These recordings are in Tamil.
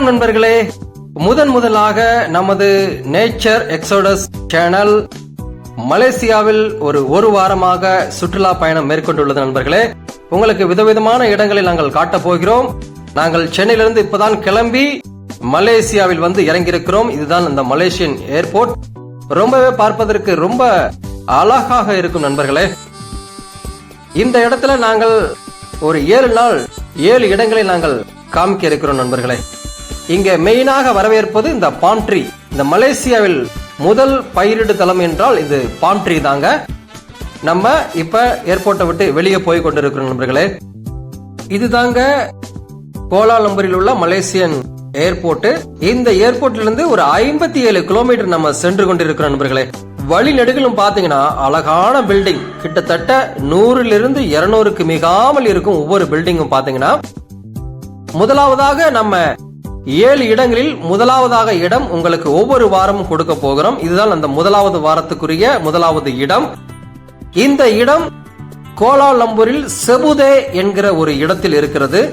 வணக்கம் நண்பர்களே. முதன் முதலாக நமது நேச்சர் எக்ஸோடஸ் சேனல் மலேசியாவில் ஒரு ஒரு வாரமாக சுற்றுலா பயணம் மேற்கொண்டுள்ளது நண்பர்களே. உங்களுக்கு விதவிதமான இடங்களை நாங்கள் காட்டப் போகிறோம். நாங்கள் சென்னையிலிருந்து இப்பதான் கிளம்பி மலேசியாவில் வந்து இறங்கியிருக்கிறோம். இதுதான் அந்த மலேசியன் ஏர்போர்ட். ரொம்பவே பார்ப்பதற்கு ரொம்ப அழகாக இருக்கும் நண்பர்களே. இந்த இடத்துல நாங்கள் ஒரு ஏழு நாள் ஏழு இடங்களை நாங்கள் காமிக்க இருக்கிறோம் நண்பர்களே. இங்கே மெயினாக வரவேற்பது இந்த பான்ட்ரி ட்ரீ இந்த மலேசியாவில் முதல் பயிரிடு தளம் என்றால் இது பான்ட்ரி ட்ரீ தாங்க. நம்ம இப்ப ஏர்போர்ட்டை விட்டு வெளியே போய் கொண்டிருக்கிறோம் நண்பர்களே. இதுதாங்க கோலாலம்பூரில் உள்ள மலேசியன் ஏர்போர்ட் இந்த ஏர்போர்ட்ல இருந்து ஒரு ஐம்பத்தி ஏழு கிலோமீட்டர் நம்ம சென்று கொண்டிருக்கிறோம் நண்பர்களே. வழி நெடுகிலும் பாத்தீங்கன்னா அழகான பில்டிங் கிட்டத்தட்ட நூறிலிருந்து இருநூறுக்கு மிகாமல் இருக்கும் ஒவ்வொரு பில்டிங்கும் பாத்தீங்கன்னா முதலாவதாக நம்ம ஏழு இடங்களில் முதலாவதாக இடம் உங்களுக்கு ஒவ்வொரு வாரமும் கொடுக்க போகிறோம். இதுதான் அந்த முதலாவது வாரத்துக்குரிய முதலாவது இடம். இந்த இடம் கோலாலம்பூரில் செபுதே என்கிற ஒரு இடத்தில் இருக்கிறது.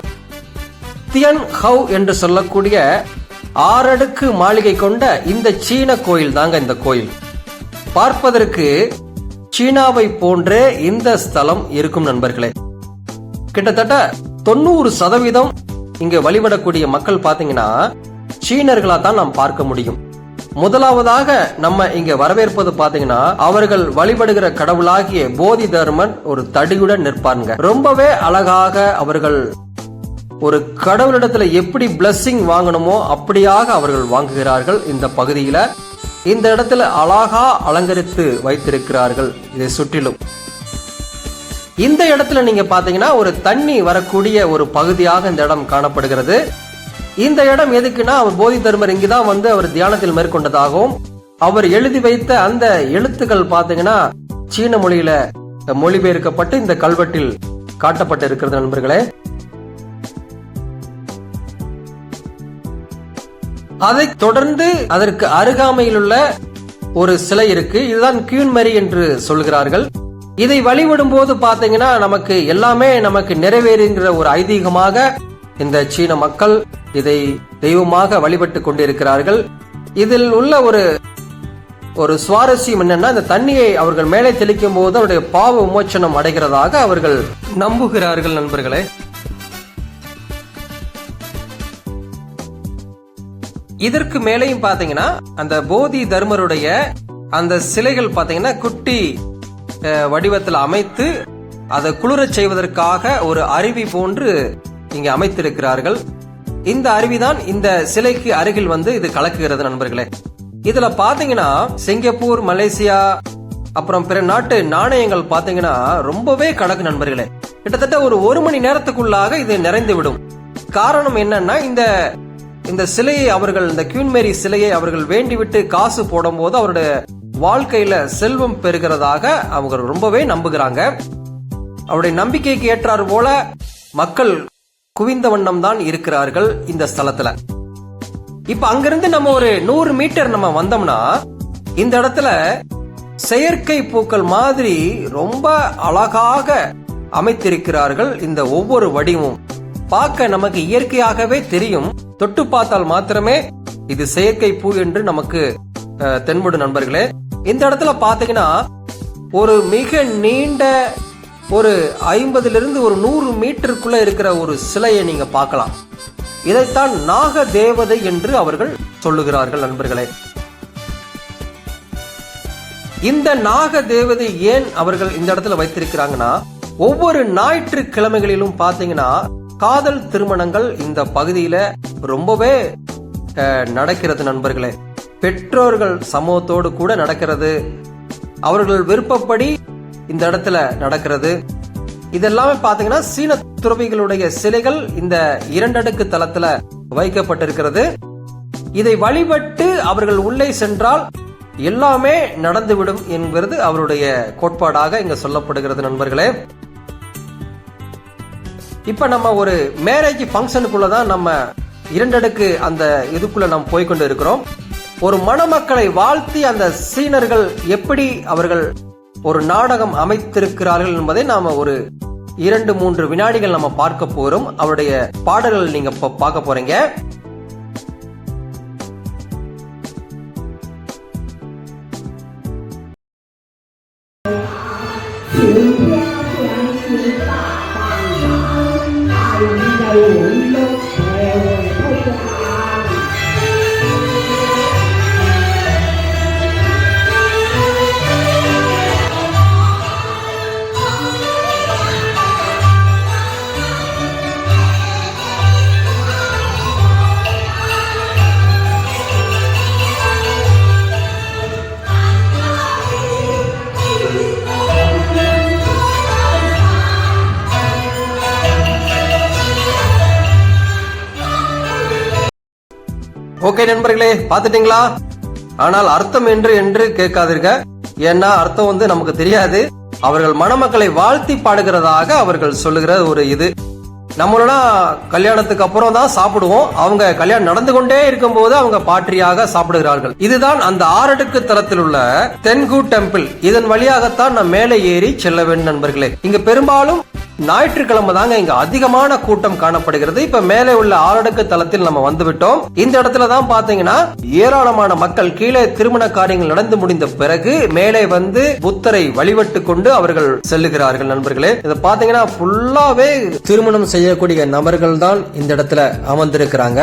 தியன் ஹவ் என்று சொல்லக்கூடிய ஆறடுக்கு மாளிகை கொண்ட இந்த சீன கோயில் தாங்க இந்த கோயில். பார்ப்பதற்கு சீனாவை போன்றே இந்த ஸ்தலம் இருக்கும் நண்பர்களே. கிட்டத்தட்ட தொண்ணூறு சதவீதம் இங்க வழிபடக்கூடிய மக்கள் பாத்தீங்கன்னா சீனர்களா தான் நாம் பார்க்க முடியும். முதலாவதாக நம்ம இங்க வரவேற்பது பாத்தீங்கன்னா அவர்கள் வழிபடுகிற கடவுளாகிய போதி தர்மன் ஒரு தடியுடன் நிற்பாருங்க. ரொம்பவே அழகாக அவர்கள் ஒரு கடவுளிடத்துல எப்படி பிளஸ்ஸிங் வாங்கணுமோ அப்படியாக அவர்கள் வாங்குகிறார்கள் இந்த பகுதியில. இந்த இடத்துல அழகா அலங்கரித்து வைத்திருக்கிறார்கள் இதை சுற்றிலும். இந்த இடத்துல நீங்க பாத்தீங்கன்னா ஒரு தண்ணி வரக்கூடிய ஒரு பகுதியாக இந்த இடம் காணப்படுகிறது. இந்த இடம் எதுக்குன்னா அவர் போதி தர்மர் இங்குதான் வந்து அவர் தியானத்தில் மேற்கொண்டதாகவும் அவர் எழுதி வைத்த அந்த எழுத்துக்கள் பாத்தீங்கன்னா சீன மொழியில மொழிபெயர்க்கப்பட்டு இந்த கல்வெட்டில் காட்டப்பட்டு இருக்கிறது நண்பர்களே. அதை தொடர்ந்து அதற்கு அருகாமையில் உள்ள ஒரு சிலை இருக்கு. இதுதான் கியூன்மரி என்று சொல்கிறார்கள். இதை வழிபடும் போது பாத்தீங்கன்னா நமக்கு எல்லாமே நமக்கு நிறைவேறுங்கிற ஒரு ஐதீகமாக இந்த சீன மக்கள் இதை தெய்வமாக வழிபட்டு கொண்டிருக்கிறார்கள். இதில் உள்ள ஒரு ஒரு சுவாரஸ்யம் என்னன்னா இந்த தண்ணியை அவர்கள் மேலே தெளிக்கும் போது அவருடைய பாவ விமோச்சனம் அடைகிறதாக அவர்கள் நம்புகிறார்கள் நண்பர்களே. இதற்கு மேலேயும் பாத்தீங்கன்னா அந்த போதி தர்மருடைய அந்த சிலைகள் பாத்தீங்கன்னா குட்டி வடிவத்தில் அமைத்து அதை குளிரச் செய்வதற்காக ஒரு அருவி போன்று இங்கே அமைத்திருக்கிறார்கள். இந்த அருவிதான் இந்த சிலைக்கு அருகில் வந்து இது கலக்குகிறது நண்பர்களே. இதுல பாத்தீங்கன்னா சிங்கப்பூர் மலேசியா அப்புறம் பிற நாட்டு நாணயங்கள் பாத்தீங்கன்னா ரொம்பவே கணக்கு நண்பர்களே. கிட்டத்தட்ட ஒரு ஒரு மணி நேரத்துக்குள்ளாக இது நிறைந்து விடும் காரணம் என்னன்னா இந்த இந்த சிலையை அவர்கள் இந்த கியூன்மேரி சிலையை அவர்கள் வேண்டிவிட்டு காசு போடும்போது அவருடைய வாழ்க்கையில செல்வம் பெறுகிறதாக அவங்க ரொம்பவே நம்புகிறாங்க. அவருடைய நம்பிக்கைக்கு ஏற்றாறு போல மக்கள் குவிந்த வண்ணம் தான் இருக்கிறார்கள் இந்த ஸ்தலத்துல. இப்ப அங்கிருந்து நம்ம ஒரு நூறு மீட்டர் நம்ம வந்தோம்னா இந்த இடத்துல செயற்கை பூக்கள் மாதிரி ரொம்ப அழகாக அமைத்திருக்கிறார்கள் இந்த ஒவ்வொரு வடிவும் பார்க்க நமக்கு இயற்கையாகவே தெரியும். தொட்டு பார்த்தால் மாத்திரமே இது செயற்கை பூ என்று நமக்கு தென்படும் நண்பர்களே. இந்த இடத்துல பாத்தீங்கன்னா ஒரு மிக நீண்ட ஒரு ஐம்பதுலேருந்து ஒரு நூறு மீட்டருக்குள்ள இருக்கிற ஒரு சிலையை நீங்க பார்க்கலாம். இதைத்தான் நாக தேவதை என்று அவர்கள் சொல்லுகிறார்கள் நண்பர்களே. இந்த நாக தேவதை ஏன் அவர்கள் இந்த இடத்துல வைத்திருக்கிறாங்கன்னா ஒவ்வொரு ஞாயிற்றுக்கிழமைகளிலும் பாத்தீங்கன்னா காதல் திருமணங்கள் இந்த பகுதியில ரொம்பவே அஹ், நடக்கிறது நண்பர்களே. பெற்றோர்கள் சமூகத்தோடு கூட நடக்கிறது. அவர்கள் விருப்பப்படி இந்த இடத்துல நடக்கிறது. இதெல்லாமே பாத்தீங்கன்னா சீன துறவிகளுடைய சிலைகள் இந்த இரண்டடுக்கு தளத்துல வைக்கப்பட்டிருக்கிறது. இதை வழிபட்டு அவர்கள் உள்ளே சென்றால் எல்லாமே நடந்துவிடும் என்கிறது அவருடைய கோட்பாடாக இங்க சொல்லப்படுகிறது நண்பர்களே. இப்ப நம்ம ஒரு மேரேஜ் ஃபங்க்ஷனுக்குள்ள தான் நம்ம இரண்டடுக்கு அந்த இதுக்குள்ள நாம் போய்க்கொண்டு இருக்கிறோம். ஒரு மணமக்களை வாழ்த்தி அந்த சீனர்கள் எப்படி அவர்கள் ஒரு நாடகம் அமைத்திருக்கிறார்கள் என்பதை நாம ஒரு இரண்டு மூன்று வினாடிகள் நம்ம பார்க்க போறோம். அவருடைய பாடல்கள் நீங்க பார்க்க போறீங்க. Oh ஓகே நண்பர்களே பாத்துட்டீங்களா ஆனால் அர்த்தம் என்று என்று கேட்காதீர்கள். ஏன்னா அர்த்தம் வந்து நமக்கு தெரியாது. அவர்கள் மணமக்களை வாழ்த்தி பாடுகிறதாக அவர்கள் சொல்லுகிற ஒரு இது. நம்மளா கல்யாணத்துக்கு அப்புறம் தான் சாப்பிடுவோம். அவங்க கல்யாணம் நடந்து கொண்டே இருக்கும் போது அவங்க பாற்றியாக சாப்பிடுகிறார்கள். இதுதான் அந்த ஆறடுக்கு தளத்தில் உள்ள தென்கு டெம்பிள். இதன் வழியாகத்தான் நான் மேலே ஏறி செல்ல வேண்டும் நண்பர்களே. இங்க பெரும்பாலும் ஞாயிற்றுக்கிழமை தாங்க இங்க அதிகமான கூட்டம் காணப்படுகிறது. இப்ப மேலே உள்ள ஆறடுக்கு தளத்தில் நம்ம வந்துவிட்டோம். இந்த இடத்துல தான் பாத்தீங்கன்னா ஏராளமான மக்கள் கீழே திருமண காரியங்கள் நடந்து முடிந்த பிறகு மேலே வந்து புத்தரை வழிபட்டு கொண்டு அவர்கள் செல்லுகிறார்கள் நண்பர்களே. இதை பாத்தீங்கன்னா ஃபுல்லாவே திருமணம் செய்யக்கூடிய நபர்கள் தான் இந்த இடத்துல அமர்ந்திருக்கிறாங்க.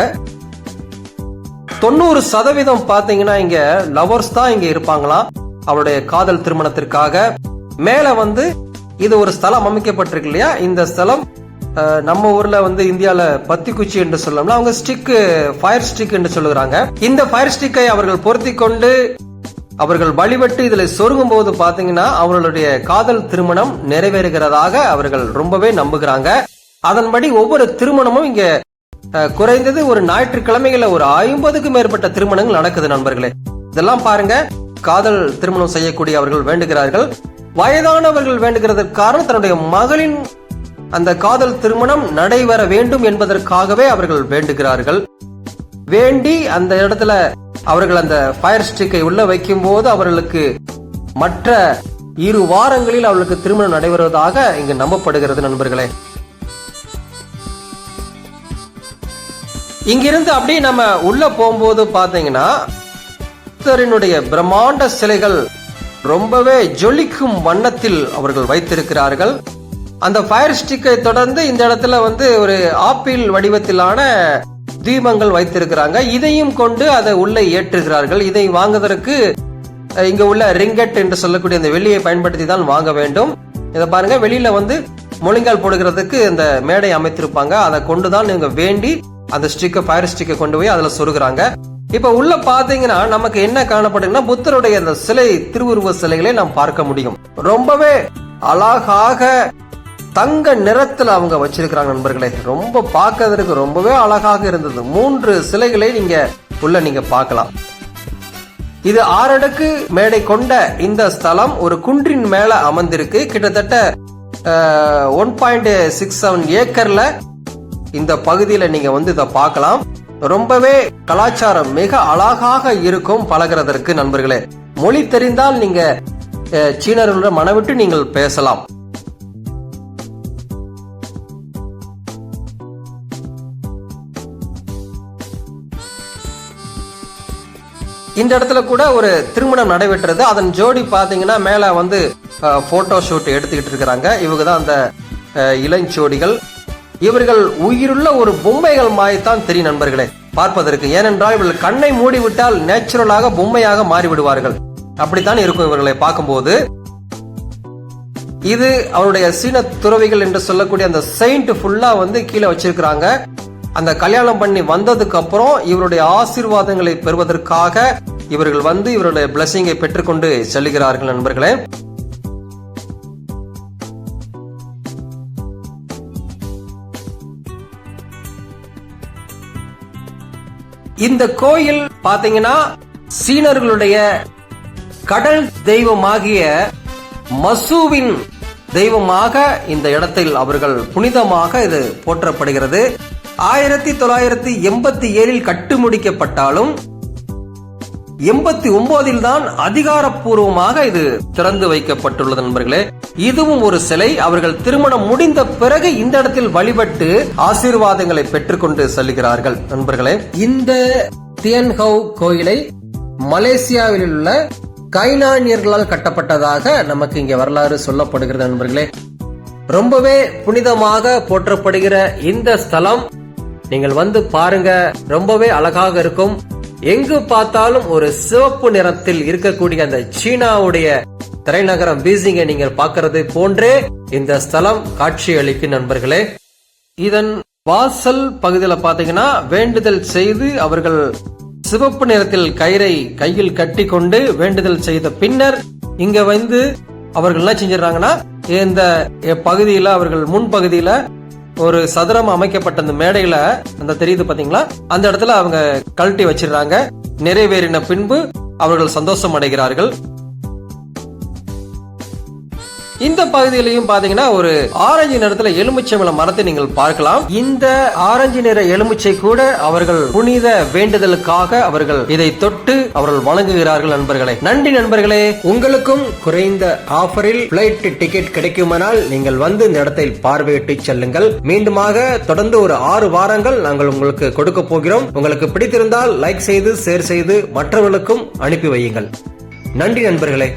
தொண்ணூறு சதவீதம் பாத்தீங்கன்னா இங்க லவர்ஸ் தான் இங்க இருப்பாங்களாம். அவருடைய காதல் திருமணத்திற்காக. மேல வந்து இது ஒரு ஸ்தலம் அமைக்கப்பட்டிருக்கு இல்லையா? இந்த ஸ்தலம் நம்ம ஊர்ல வந்து இந்தியால பத்தி குச்சி என்று சொல்லலாம்ல. அவங்க ஸ்டிக் ஃபயர் ஸ்டிக் என்று சொல்லுகிறாங்க. இந்த ஃபயர் ஸ்டிக்கை அவர்கள் பொருத்தி கொண்டு அவர்கள் வழிபட்டு இதுல சொருகும் போது பாத்தீங்கன்னா அவர்களுடைய காதல் திருமணம் நிறைவேறுகிறதாக அவர்கள் ரொம்பவே நம்புகிறாங்க. அதன்படி ஒவ்வொரு திருமணமும் இங்க குறைந்தது ஒரு ஞாயிற்றுக்கிழமைகள்ல ஒரு ஐம்பதுக்கும் மேற்பட்ட திருமணங்கள் நடக்குது நண்பர்களே. இதெல்லாம் பாருங்க. காதல் திருமணம் செய்யக்கூடிய அவர்கள் வேண்டுகிறார்கள். வயதானவர்கள் வேண்டுகிறதற்கு காரணம் தன்னுடைய மகளின் அந்த காதல் திருமணம் நடைபெற வேண்டும் என்பதற்காகவே அவர்கள் வேண்டுகிறார்கள். வேண்டி அந்த இடத்துல அவர்கள் அந்த ஃபயர் ஸ்டிக்கை உள்ள வைக்கும் போது அவர்களுக்கு மற்ற இரு வாரங்களில் அவர்களுக்கு திருமணம் நடைபெறுவதாக இங்கு நம்பப்படுகிறது நண்பர்களே. இங்கிருந்து அப்படியே நம்ம உள்ள போகும்போது பாத்தீங்கன்னா புத்தரினுடைய பிரம்மாண்ட சிலைகள் ரொம்பவே ஜொலிக்கும் வண்ணத்தில் அவர்கள் வைத்திருக்கிறார்கள். அந்த ஃபயர் ஸ்டிக்கை தொடர்ந்து இந்த இடத்துல வந்து ஒரு ஆப்பிள் வடிவத்திலான தீபங்கள் வைத்திருக்கிறாங்க. இதையும் கொண்டு அதை உள்ளே ஏற்றுகிறார்கள். இதை வாங்குவதற்கு இங்க உள்ள ரிங்கெட் என்று சொல்லக்கூடிய அந்த வெள்ளியை பயன்படுத்தி தான் வாங்க வேண்டும். இதை பாருங்க வெளியில வந்து முழங்கால் போடுகிறதுக்கு இந்த மேடை அமைத்திருப்பாங்க. அதை கொண்டு தான் நீங்க வேண்டி அந்த ஸ்டிக்கை ஃபயர் ஸ்டிக்கை கொண்டு போய் அதில் சொருகிறாங்க. இப்போ உள்ள பாத்தீங்கன்னா நமக்கு என்ன காணப்படுதுன்னா புத்தருடைய அந்த சிலை திருவுருவ சிலைகளை நாம் பார்க்க முடியும். ரொம்பவே அழகாக தங்க நிறத்துல அவங்க வச்சிருக்கிறாங்க நண்பர்களே. ரொம்ப பார்க்கறதுக்கு ரொம்பவே அழகாக இருந்தது. மூன்று சிலைகளை நீங்க உள்ள நீங்க பார்க்கலாம். இது ஆறடுக்கு மேடை கொண்ட இந்த ஸ்தலம் ஒரு குன்றின் மேல அமர்ந்திருக்கு. கிட்டத்தட்ட ஒன் பாயிண்ட் சிக்ஸ் செவன் ஏக்கர்ல இந்த பகுதியில நீங்க வந்து இதை பார்க்கலாம். ரொம்பவே கலாச்சாரம் மிக அழகாக இருக்கும் பழகிறதற்கு நண்பர்களே. மொழி தெரிந்தால் நீங்க அஹ், சீனர்களுடன் மனவிட்டு நீங்கள் பேசலாம். இந்த இடத்துல கூட ஒரு திருமணம் நடைபெற்றது. அதன் ஜோடி பாத்தீங்கன்னா மேல வந்து போட்டோ ஷூட் எடுத்துக்கிட்டு இருக்கிறாங்க. இவங்க தான் அந்த இளஞ்சோடிகள். இவர்கள் உயிருள்ள ஒரு பொம்மைகள் மாயத்தான் தெரியும் நண்பர்களே. பார்ப்பதற்கு ஏனென்றால் இவர்கள் கண்ணை மூடிவிட்டால் நேச்சுரலாக பொம்மையாக மாறிவிடுவார்கள். அப்படித்தான் இருக்கும் இவர்களை பார்க்கும்போது. இது அவருடைய சீன துறவிகள் என்று சொல்லக்கூடிய அந்த செயிண்ட் ஃபுல்லா வந்து கீழே வச்சிருக்கிறாங்க. அந்த கல்யாணம் பண்ணி வந்ததுக்கு அப்புறம் இவருடைய ஆசீர்வாதங்களை பெறுவதற்காக இவர்கள் வந்து இவருடைய பிளஸிங்கை பெற்றுக்கொண்டு செல்கிறார்கள் நண்பர்களே. இந்த கோயில் பாத்தீங்கன்னா சீனர்களுடைய கடல் தெய்வமாகிய மசூவின் தெய்வமாக இந்த இடத்தில் அவர்கள் புனிதமாக இது போற்றப்படுகிறது. ஆயிரத்தி தொள்ளாயிரத்தி எண்பத்தி ஏழில் கட்டு முடிக்கப்பட்டாலும் எண்பத்தி ஒன்பதில் தான் அதிகாரப்பூர்வமாக இது திறந்து வைக்கப்பட்டுள்ளது நண்பர்களே. இதுவும் ஒரு சிலை. அவர்கள் திருமணம் முடிந்த பிறகு இந்த இடத்தில் வழிபட்டு ஆசீர்வாதங்களை பெற்றுக்கொண்டு செல்கிறார்கள் நண்பர்களே. இந்த தியன்ஹவ் கோயிலை மலேசியாவில் உள்ள கைனானியர்களால் கட்டப்பட்டதாக நமக்கு இங்க வரலாறு சொல்லப்படுகிறது நண்பர்களே. ரொம்பவே புனிதமாக போற்றப்படுகிற இந்த ஸ்தலம் நீங்கள் வந்து பாருங்க. ரொம்பவே அழகாக இருக்கும். எங்கு பார்த்தாலும் ஒரு சிவப்பு நிறத்தில் இருக்கக்கூடிய அந்த சீனாவுடைய தலைநகரம் பீசிங்கை நீங்கள் பார்க்கறது போன்றே இந்த ஸ்தலம் காட்சி அளிக்கும் நண்பர்களே. இதன் வாசல் பகுதியில் பாத்தீங்கன்னா வேண்டுதல் செய்து அவர்கள் சிவப்பு நிறத்தில் கயிறை கையில் கட்டி கொண்டு வேண்டுதல் செய்த பின்னர் இங்க வந்து அவர்கள் என்ன செஞ்சிடறாங்கன்னா இந்த பகுதியில அவர்கள் முன் பகுதியில ஒரு சதுரம் அமைக்கப்பட்ட அந்த மேடையில அந்த தெரியுது பாத்தீங்களா? அந்த இடத்துல அவங்க கழட்டி வச்சிடுறாங்க. நிறைவேறின பின்பு அவர்கள் சந்தோஷம் அடைகிறார்கள். இந்த பகுதியிலையும் பாத்தீங்கன்னா ஒரு ஆரஞ்சு நிறத்துல எலுமிச்சை மரத்தை நீங்கள் பார்க்கலாம். இந்த ஆரஞ்சு நிற எலுமிச்சை கூட அவர்கள் புனித வேண்டுதலுக்காக அவர்கள் இதை தொட்டு அவர்கள் வழங்குகிறார்கள் நண்பர்களே. நன்றி நண்பர்களே. உங்களுக்கும் குறைந்த ஆஃபரில் பிளைட் டிக்கெட் கிடைக்குமானால் நீங்கள் வந்து இந்த இடத்தை பார்வையிட்டு செல்லுங்கள். மீண்டுமாக தொடர்ந்து ஒரு ஆறு வாரங்கள் நாங்கள் உங்களுக்கு கொடுக்க போகிறோம். உங்களுக்கு பிடித்திருந்தால் லைக் செய்து ஷேர் செய்து மற்றவர்களுக்கும் அனுப்பி வையுங்கள். நன்றி நண்பர்களே.